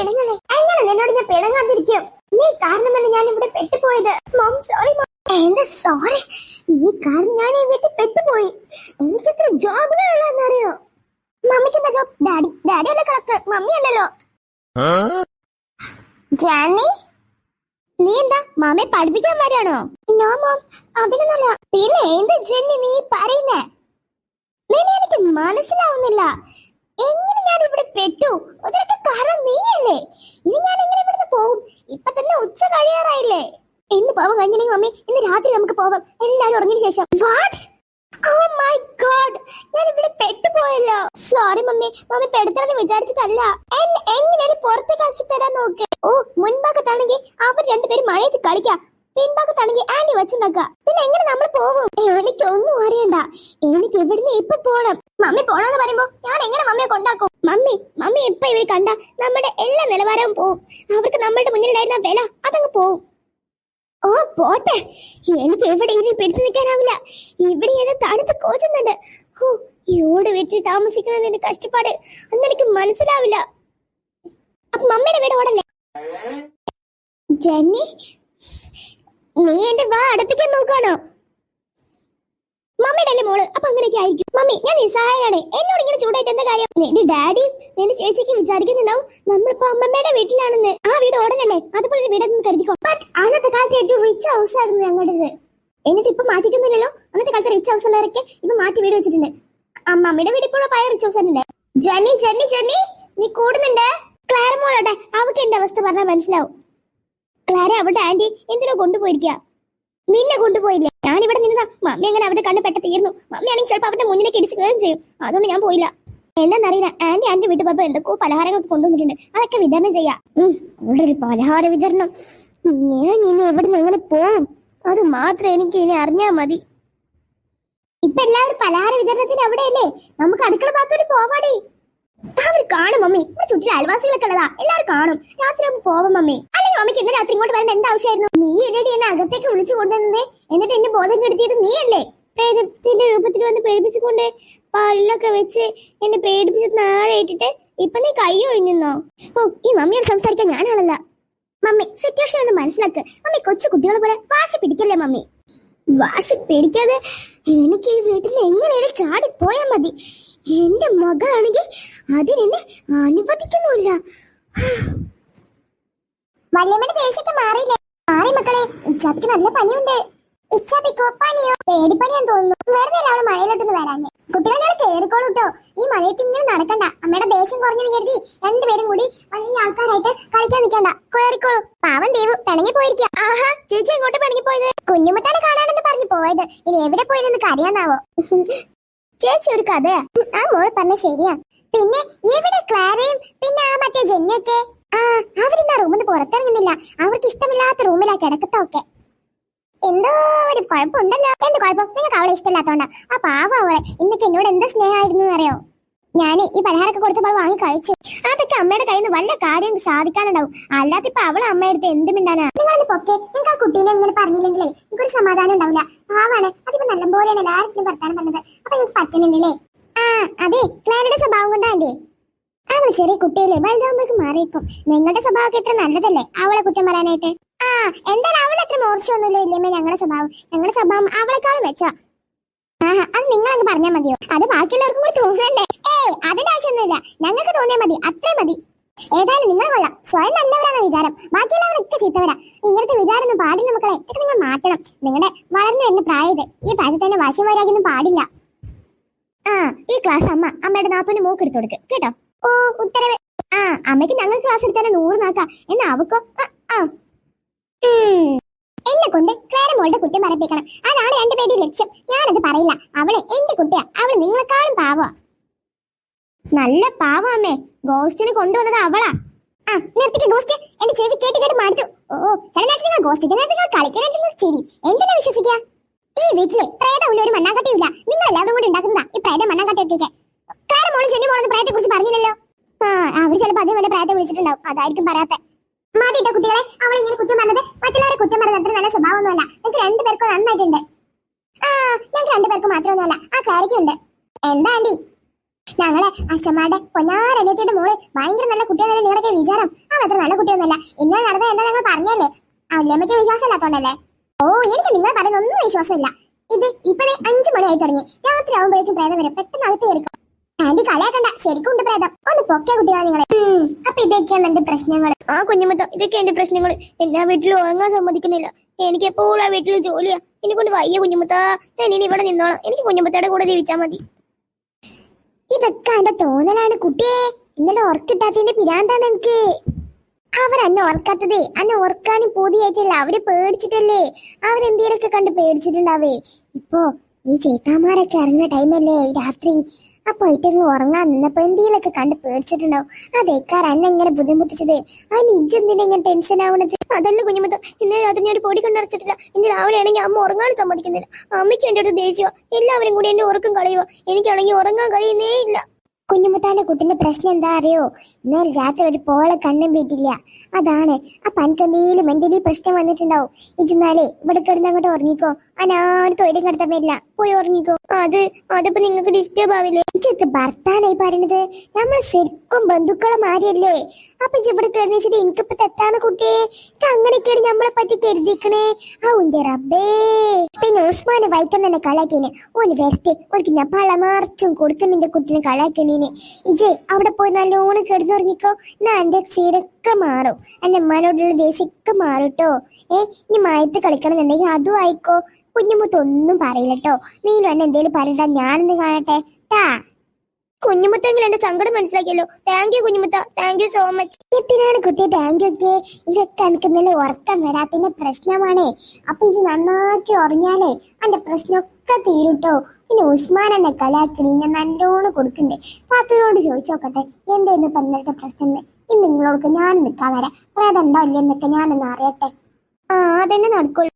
പിണങ്ങല്ലേ എങ്ങനെ നിന്നോട് ഞാൻ പിണങ്ങാതിരിക്കും? നീ കാരണമല്ല ഞാൻ ഇവിടെ പെട്ടുപോയത്. മോം സോറി എന്താ സോറി നീ കാരണം ഞാൻ ഈ വീട്ടിൽ പെട്ടുപോയി. എനിക്ക് എത്ര ജോബുകളുള്ളതെന്നറിയോ മമ്മിക്ക് എന്താ ജോബ് ഡാഡി ഡാഡി അല്ല കളക്ടർ മമ്മി അല്ലല്ലോ. ജാനി നീ എന്താ മാമയെ പഠിപ്പിക്കാൻ വരാണോ നോ മോം. അതിനൊന്നല്ല പിന്നെ എന്ത് ജെന്നി നീ പറയുന്നേ? നിന്നെ എനിക്ക് മനസ്സിലാവുന്നില്ല. എങ്ങനെ ഞാൻ ഇവിടെ പെട്ടു? അതിനൊക്കെ കാരണം നീയല്ലേ? ഇനി ഞാൻ എങ്ങനെ ഇവിടുന്ന് പോകും ഇപ്പൊ തന്നെ ഉച്ച കഴിയാറായില്ലേ? ഇന്ന് പോവാൻ കഴിഞ്ഞില്ലെങ്കിൽ മമ്മി ഇന്ന് രാത്രി നമുക്ക് പോവാം. എല്ലാവരും ഉറങ്ങിയ ശേഷം. വാട്ട് ഓ മൈ ഗോഡ് ഞാൻ ഇവിടെ പെട്ടുപോയല്ലോ സോറി മമ്മി മമ്മി പെടുത്തണമെന്ന് വിചാരിച്ചിട്ടല്ല. എന്നെ എങ്ങനെയും പുറത്തേക്കാക്കി തരാൻ നോക്ക്. ഓ മുൻഭാഗത്താണെങ്കിൽ അവർ രണ്ടുപേരും മഴയത്ത് കളിക്കാം. പിൻഭാഗത്താണെങ്കിൽ ആന്റി വെച്ചുണ്ടാക്കുക പിന്നെ എങ്ങനെ നമ്മൾ പോവും? എനിക്കൊന്നും അറിയണ്ട. എനിക്ക് എവിടുന്ന് ഇപ്പൊ പോണം? മമ്മി പോണെന്ന് പറയുമ്പോ ഞാൻ എങ്ങനെ മമ്മിയെ കൊണ്ടാക്കും? മമ്മി മമ്മി ഇപ്പൊ ഇവർ കണ്ട നമ്മുടെ എല്ലാ നിലവാരവും പോവും. അവർക്ക് നമ്മളുടെ മുന്നിലുണ്ടായിരുന്ന വില അതങ്ങ് പോവും. ഓ പോട്ടെ. എനിക്ക് എവിടെ ഇനി പിടിച്ചു നിൽക്കാനാവില്ല. ഇവിടെ ഏതോ തണുത്ത് കോച്ചുന്നുണ്ട്. ഓ ഈ വീട്ടിൽ താമസിക്കുന്നതിന്റെ കഷ്ടപ്പാട്. അന്ന് എനിക്ക് മനസ്സിലാവില്ല. അപ്പൊ മമ്മിയുടെ വീട് ഓടല്ലേ ജെന്നി നീ എന്റെ വാ അടുപ്പിക്കാൻ നോക്കാണോ മമ്മിയുടെ അല്ലേ മോൾ? അപ്പൊ അങ്ങനെയൊക്കെ ആയിരിക്കും. മമ്മി ഞാൻ നിസ്സഹായാണ് എന്നോട് ഇങ്ങനെ ചൂടായിട്ട് എന്താ കാര്യം? നിന്റെ ഡാഡിയും നിന്റെ ചേച്ചിക്ക് വിചാരിക്കുന്നുണ്ടാവും നമ്മളിപ്പോ അമ്മമ്മയുടെ വീട്ടിലാണെന്ന്. ആ വീട് ഓടനല്ലേ അതുപോലെ ഒരു വീടെന്ന് കരുതിക്കോ. ബട്ട് അന്നത്തെ കാലത്ത് ഏറ്റവും റിച്ച് ഹൗസ് ആയിരുന്നു ഞങ്ങളുടേത്. എന്നിട്ട് ഇപ്പൊ മാറ്റിയിട്ടൊന്നുമില്ലല്ലോ? അന്നത്തെ കാലത്ത് റിച്ച് ഹൗസ് ഉള്ളവരൊക്കെ ഇപ്പൊ മാറ്റി വീട് വെച്ചിട്ടുണ്ട്. അമ്മമ്മയുടെ വീട് ഇപ്പോഴും പഴയ റിച്ച് ഹൗസ് ഉണ്ട് ജെന്നി ജെന്നി ജെന്നി നീ കൂടുന്നുണ്ട്? ക്ലാര മോളോട്ടെ അവക്ക് എന്റെ അവസ്ഥ പറഞ്ഞാൽ മനസ്സിലാവും. ക്ലാര അവിടെ ആന്റി എന്തിനോ കൊണ്ടുപോയിരിക്കുക നിന്നെ കൊണ്ടുപോയില്ലേ? ഞാൻ ഇവിടെ നിന്നതാ. മമ്മി അങ്ങനെ അവിടെ കണ്ട് പെട്ട തീർന്നു. മമ്മി ആണെങ്കിൽ ചിലപ്പോൾ അവരുടെ മുന്നിലേക്ക് ഇടിച്ച് കയറും ചെയ്യും. അതുകൊണ്ട് ഞാൻ പോയില്ല. എന്താണെന്നറിയില്ല ആന്റി ആന്റി വീട്ടിൽ പോയപ്പോ എന്തൊക്കെയോ പലഹാരങ്ങൾ കൊണ്ടുവന്നിട്ടുണ്ട്. അതൊക്കെ വിതരണം ചെയ്യാം. അവിടെ ഒരു പലഹാര വിതരണം. ഞാൻ ഇനി എവിടുന്ന് എങ്ങനെ പോവും? അത് മാത്രം എനിക്ക് ഇനി അറിഞ്ഞാ മതി. ഇപ്പൊ എല്ലാവരും പലഹാര വിതരണത്തിന് അവിടെയല്ലേ? നമുക്ക് അടുക്കള ഭാഗത്തോട് പോവാടേ. അവർ കാണും മമ്മി. ഇവിടെ ചുറ്റിലും അയൽവാസികളൊക്കെ ഉള്ളതാ. എല്ലാവരും കാണും. രാത്രി പോവാം മമ്മി. മമ്മിക്ക് ഇന്ന് രാത്രി ഇങ്ങോട്ട് വരേണ്ട എന്താ ആവശ്യമായിരുന്നു നീ എന്നടി എന്നെ അകത്തേക്ക് വിളിച്ചു കൊണ്ടുവന്നത്? എന്നിട്ട് എന്നെ ബോധം കെടുത്തിയത് നീയല്ലേ? പ്രേതത്തിന്റെ രൂപത്തിൽ വന്ന് പേടിപ്പിച്ചുകൊണ്ട് പല്ലൊക്കെ വെച്ച് എന്നെ പേടിപ്പിച്ച് നാളെ ഇട്ടിട്ട് ഇപ്പൊ നീ കൈ ഒഴിഞ്ഞോ ഓ ഈ മമ്മിയോട് സംസാരിക്കാൻ ഞാനാണല്ല. മമ്മി സിറ്റുവേഷൻ ഒന്ന് മനസ്സിലാക്ക്. മമ്മി കൊച്ചു കുട്ടികളെ പോലെ വാശി പിടിക്കല്ലേ മമ്മി? വാശി പിടിക്കാതെ എനിക്ക് ഈ വീട്ടിൽ എങ്ങനെയാലും ചാടിപ്പോയാ മതി. എന്റെ മകളാണെങ്കിൽ അതിനെന്നെ അനുവദിക്കുന്നുമില്ല. വല്യമ്മയുടെ ദേഷ്യൊക്കെ മാറിയില്ലേ? മാറി മക്കളെ ഇച്ചാപ്പിക്ക് നല്ല പനിയുണ്ട്. ഇച്ചാപ്പിക്കോ പനിയോ? പേടിപ്പനിയാന്ന് തോന്നുന്നു. വെറുതെ അവൾ മഴയിലോട്ടൊന്ന് വരാഞ്ഞ്. കുട്ടികളെ ഞാൻ കേറിക്കോളൂ കേട്ടോ ഈ മഴയത്ത് ഇങ്ങനെ നടക്കണ്ട. അമ്മയുടെ ദേഷ്യം കുറഞ്ഞെന്ന് കരുതി രണ്ടുപേരും കൂടി വലിയ ആൾക്കാരായിട്ട് കളിക്കാൻ നിൽക്കണ്ട. കേറിക്കോളൂ. പാവം ദേവ് പിണങ്ങി പോയിരിക്കുക ആഹാ ചേച്ചി എങ്ങോട്ട് പിണങ്ങി പോയത്? കുഞ്ഞുമുട്ടാനെ കാണാനെന്ന് പറഞ്ഞു പോയത്. ഇനി എവിടെ പോയതെന്ന് അറിയാന്നാവോ ചേച്ചി ഒരു കഥയാ. ആ മോൾ പറഞ്ഞ ശരിയാ. പിന്നെ എവിടെ ക്ലാരയും പിന്നെ ആ മറ്റേ ജെന്നിയൊക്കെ? അവരിന്നാ റൂമിൽ പുറത്തിറങ്ങുന്നില്ല. അവർക്ക് ഇഷ്ടമില്ലാത്ത റൂമിലാ കിടക്കത്തൊക്കെ. എന്തോ ഒരു കുഴപ്പമുണ്ടല്ലോ. എന്ത് കുഴപ്പം? നിങ്ങൾക്ക് അവളെ ഇഷ്ടമില്ലാത്തോണ്ടാ. ആ പാവ അവളെ. ഇന്നൊക്കെ എന്നോട് എന്ത് സ്നേഹമായിരുന്നു അറിയോ ഞാൻ ഈ പലഹാരമൊക്കെ കൊടുത്തപ്പോൾ വാങ്ങി കഴിച്ചു. അതൊക്കെ അമ്മയുടെ കയ്യിൽ നിന്ന് വല്ല കാര്യം സാധിക്കാനുണ്ടാവും. അല്ലാതെ ഇപ്പൊ അവളെ അമ്മയെടുത്ത് എന്ത് മിണ്ടാനാ? നിങ്ങളത് പൊക്കെ. നിങ്ങൾക്ക് ആ കുട്ടീനെ ഇങ്ങനെ പറഞ്ഞില്ലെങ്കിലേ നിങ്ങൾക്ക് ഒരു സമാധാനം ഉണ്ടാവില്ല. പാവാണ്. അതിപ്പോ നല്ലപോലെയാണ് എല്ലാവർക്കും വർത്താനം പറഞ്ഞത്. അപ്പൊ നിങ്ങൾക്ക് പറ്റുന്നില്ലല്ലേ ആ അതെ. ക്ലാരയുടെ സ്വഭാവം കൊണ്ടാണ്ടേ അവൾ ചെറിയ കുട്ടിയല്ലേ? വലുതാകുമ്പോഴേക്ക് മാറിയേക്കും. നിങ്ങളുടെ സ്വഭാവമൊക്കെ എത്ര നല്ലതല്ലേ? അവളെ കുറ്റം പറയാനായിട്ട്? ആ എന്തായാലും അവളെ അത്ര മോർച്ചൊന്നുമില്ല ഇല്ലമ്മേ ഞങ്ങളുടെ സ്വഭാവം. ഞങ്ങളുടെ സ്വഭാവം അവളെക്കാളും വെച്ചാ ആഹാ അത് നിങ്ങൾ അങ്ങ് പറഞ്ഞാൽ മതിയോ? അത് ബാക്കിയുള്ളവർക്കും കൂടി തോന്നണ്ടേ ഏയ് അതിന്റെ ആവശ്യമൊന്നുമില്ല. ഞങ്ങൾക്ക് തോന്നിയാൽ മതി. അത്രേ മതി. ഏതായാലും നിങ്ങൾ കൊള്ളാം. സ്വയം നല്ലവരാണ് വിചാരം. ബാക്കിയുള്ളവരൊക്കെ ചീത്തവരാ. ഇങ്ങനത്തെ വിചാരം ഒന്നും പാടില്ല മക്കളെ. ഇതൊക്കെ നിങ്ങൾ മാറ്റണം. നിങ്ങളുടെ വളർന്നു വരുന്ന പ്രായത് ഈ പ്രായത്തിൽ തന്നെ വാശി വരാകൊന്നും പാടില്ല. ആ ഈ ക്ലാസ് അമ്മ അമ്മയുടെ നാത്തോന്റെ മൂക്കെടുത്തു കൊടുക്ക്. കേട്ടോ? ഓ ഉത്തരവ്. ആ അമ്മയ്ക്ക് ഞങ്ങൾ ക്ലാസ് എടുത്താൽ നൂറ് നാക്കാ എന്നാ അവക്കോ. എന്നെ കൊണ്ട് ക്ലേര മോളുടെ കുറ്റം പറയിപ്പിക്കണം. അതാണ് രണ്ടുപേരുടെ ലക്ഷ്യം. ഞാനത് പറയില്ല. അവൾ എന്റെ കുട്ടിയാ. അവൾ നിങ്ങളെക്കാളും പാവാ. നല്ല പാവ അമ്മേ. ഗോസ്റ്റിന് കൊണ്ടുവന്നത് അവളാ. ആ നിർത്തിക്ക് ഗോസ്റ്റ് എന്റെ ചെവി കേട്ട് കേട്ട് മടുത്തു. ഓ ചില നേരത്തെ നിങ്ങൾ ഗോസ്റ്റ് ചില നേരത്തെ നിങ്ങൾ കളിക്കാനായിട്ട് ചെവി എന്തിനാ വിശ്വസിക്കുക? ഈ വീട്ടിൽ പ്രേതമില്ല ഒരു മണ്ണാക്കട്ടിയില്ല നിങ്ങൾ എല്ലാവരും കൂടി ഉണ്ടാക്കുന്നതാ ഈ പ്രേത മണ്ണാങ്കട്ടിയൊക്കെ. ചെന്നി മോളും പ്രായത്തെ കുറിച്ച് പറഞ്ഞില്ലല്ലോ? ആ അവർ ചിലപ്പോ അതിന് വേണ്ടി പ്രായത്തെ വിളിച്ചിട്ടുണ്ടാവും. അതായിരിക്കും പറയാത്തെ. മതിട്ട കുട്ടികളെ അവൾ ഇങ്ങനെ കുറ്റം പറഞ്ഞത് മറ്റുള്ളവരെ കുറ്റം പറഞ്ഞത് അത്ര നല്ല സ്വഭാവമൊന്നുമല്ല. നിങ്ങൾക്ക് രണ്ടുപേർക്കും നന്നായിട്ടുണ്ട്. ആ ഞങ്ങൾക്ക് രണ്ടുപേർക്കും മാത്രമൊന്നുമല്ല. ആ ക്ലാരിറ്റി ഉണ്ട്. എന്താ ആന്റി? ഞങ്ങളെ അച്ഛന്മാരുടെ പൊന്നാരനിയത്തിയുടെ മോൾ ഭയങ്കര നല്ല കുട്ടിയാണെന്ന് നിങ്ങളൊക്കെ വിചാരം? അവൾ അത്ര നല്ല കുട്ടിയൊന്നുമല്ല. ഇന്നലെ നടന്ന എന്താ ഞങ്ങൾ പറഞ്ഞല്ലേ? അല്ലമ്മയ്ക്ക് വിശ്വാസമില്ലാത്തോണ്ടല്ലേ? ഓ എനിക്ക് നിങ്ങൾ പറയുന്ന ഒന്നും വിശ്വാസമില്ല. ഇത് ഇപ്പൊ ദേ അഞ്ചു മണിയായി തുടങ്ങി. രാത്രി ആവുമ്പോഴേക്കും പ്രേതം വരെ. പെട്ടെന്ന് അകത്ത് കയറിക്കും. ആന്റി കളയാക്കണ്ട. ശരിക്കും ഉണ്ട് പ്രേതം. ഒന്ന് പൊക്കെ കുട്ടികളെ നിങ്ങളെ. അപ്പൊ ഇതൊക്കെയാണ് എന്റെ പ്രശ്നങ്ങൾ ആ കുഞ്ഞുമത്ത ഇതൊക്കെ എന്റെ പ്രശ്നങ്ങൾ എന്നാ വീട്ടിൽ ഉറങ്ങാൻ സമ്മതിക്കുന്നില്ല. എനിക്ക് എപ്പോഴും ആ വീട്ടിൽ ജോലിയാ. എന്നെ കൊണ്ട് വയ്യ കുഞ്ഞുമത്ത ഞാൻ ഇനി ഇവിടെ നിന്നോളാം. എനിക്ക് കുഞ്ഞുമത്തയുടെ കൂടെ ജീവിച്ചാൽ മതി. ഇതൊക്കെ എന്റെ തോന്നലാണ് കുട്ടിയെ. ഇന്നലെ ഓർക്കിട്ടാത്തതിന്റെ പിരാന്താണ് എനിക്ക്. അവർ എന്നെ ഓർക്കാത്തത് അന്നെ ഓർക്കാനും പൂതിയായിട്ടില്ല. അവർ പേടിച്ചിട്ടല്ലേ. അവരെന്തേലൊക്കെ കണ്ട് പേടിച്ചിട്ടുണ്ടാവേ? ഇപ്പോ ഈ ചേത്താമാരൊക്കെ ഇറങ്ങുന്ന ടൈമല്ലേ രാത്രി അപ്പൊ ഐറ്റങ്ങൾ ഉറങ്ങാൻ നിന്നപ്പോ എന്തെങ്കിലുമൊക്കെ കണ്ട് പേടിച്ചിട്ടുണ്ടാവും. അതേക്കാർ എന്നെ എങ്ങനെ ബുദ്ധിമുട്ടിച്ചത്. അതിന് എന്തിനാ ഇങ്ങനെ ടെൻഷൻ ആവണത്? അതല്ല കുഞ്ഞുമത്ത ഇന്നലെ രാത്രി ഞാൻ പൊടി കണ്ടടച്ചിട്ടില്ല ഇന്ന് രാവിലെ ആണെങ്കിൽ അമ്മ ഉറങ്ങാൻ സമ്മതിക്കുന്നില്ല. അമ്മയ്ക്ക് എന്റെ ഒരു ദേഷ്യോ. എല്ലാവരും കൂടി എന്നെ ഉറക്കം കളയുക എനിക്കാണെങ്കിൽ ഉറങ്ങാൻ കഴിയുന്നേ ഇല്ല. കുഞ്ഞുമുത്താന്റെ കുട്ടിന്റെ പ്രശ്നം എന്താ അറിയോ? ഇന്നലെ രാത്രി ഒരു പോളെ കണ്ണും വീട്ടില്ല. അതാണ്. അപ്പൊ എനിക്ക് എന്തെങ്കിലും എന്തെങ്കിലും പ്രശ്നം വന്നിട്ടുണ്ടാവും. ഇന്നാലേ ഇവിടെ കിടന്ന് അങ്ങോട്ട് ഉറങ്ങിക്കോ. അനാരും തൊഴിലും കടത്താൻ പറ്റില്ല പോയി ഉറങ്ങിക്കോ. അത് അതിപ്പോ നിങ്ങൾക്ക് ഡിസ്റ്റർബ് ആവില്ലേ? ഇജ്ജത്ത് ഭർത്താനായി പറയണത് നമ്മൾ ശരിക്കും ബന്ധുക്കളെ മാറിയല്ലേ അപ്പൊ ഇവിടെ കിടന്നിട്ട് എനിക്കിപ്പോ തെറ്റാണ് കുട്ടിയെ? അങ്ങനെയൊക്കെയാണ് നമ്മളെ പറ്റി കരുതിക്കണേ. ഔന്റെ റബ്ബേ. പിന്നെ ഉസ്മാനെ വൈക്കം തന്നെ കളാക്കിനെ ഓന് വരട്ടെ. ഓർക്ക് ഞാൻ പള്ള മാർച്ചും കൊടുക്കണിന്റെ കുട്ടീനെ കളാക്കണേനെ ഇജ് അവിടെ പോയി നല്ലോണം കിടന്നുറങ്ങിക്കോ. ഞാൻ എന്റെ സീഡൊക്കെ മാറും. എന്റെ അമ്മാനോടുള്ള ദേശമൊക്കെ മാറും കേട്ടോ ഏ ഇനി മായത്ത് കളിക്കണം എന്നുണ്ടെങ്കിൽ അതും ആയിക്കോ. കുഞ്ഞുമുത്തൊന്നും പറയില്ല കേട്ടോ നീനും എന്നെ എന്തേലും പറയണ്ട ഞാനൊന്ന് കാണട്ടെ. ടാ കുഞ്ഞുമുത്തെങ്കിലും എന്റെ സങ്കടം മനസ്സിലാക്കിയല്ലോ. താങ്ക് യു കുഞ്ഞുമുത്ത. താങ്ക് യു സോ മച്ച് എന്തിനാണ് കുട്ടി താങ്ക് യു ഒക്കെ? ഇതൊക്കെ എനിക്ക് ഇന്നലെ ഉറക്കം വരാത്തതിന്റെ പ്രശ്നമാണേ. അപ്പൊ ഇത് നന്നാക്കി ഉറങ്ങിയാലേ എന്റെ പ്രശ്നമൊക്കെ തീരുട്ടോ പിന്നെ ഉസ്മാൻ എന്നെ കളിയാക്കണി ഞാൻ നല്ലോണം കൊടുക്കണ്ടേ. പാത്തുനോട് ചോദിച്ചോക്കട്ടെ എന്തായിരുന്നു പറഞ്ഞിട്ട് പ്രശ്നം? ഇന്ന് നിങ്ങളോടൊക്കെ ഞാൻ നിൽക്കാൻ വരാം. പ്രേതം ഉണ്ടോ ഇല്ലെന്നൊക്കെ ഞാനൊന്ന് അറിയട്ടെ. ആ അതന്നെ നടക്കുള്ളൂ.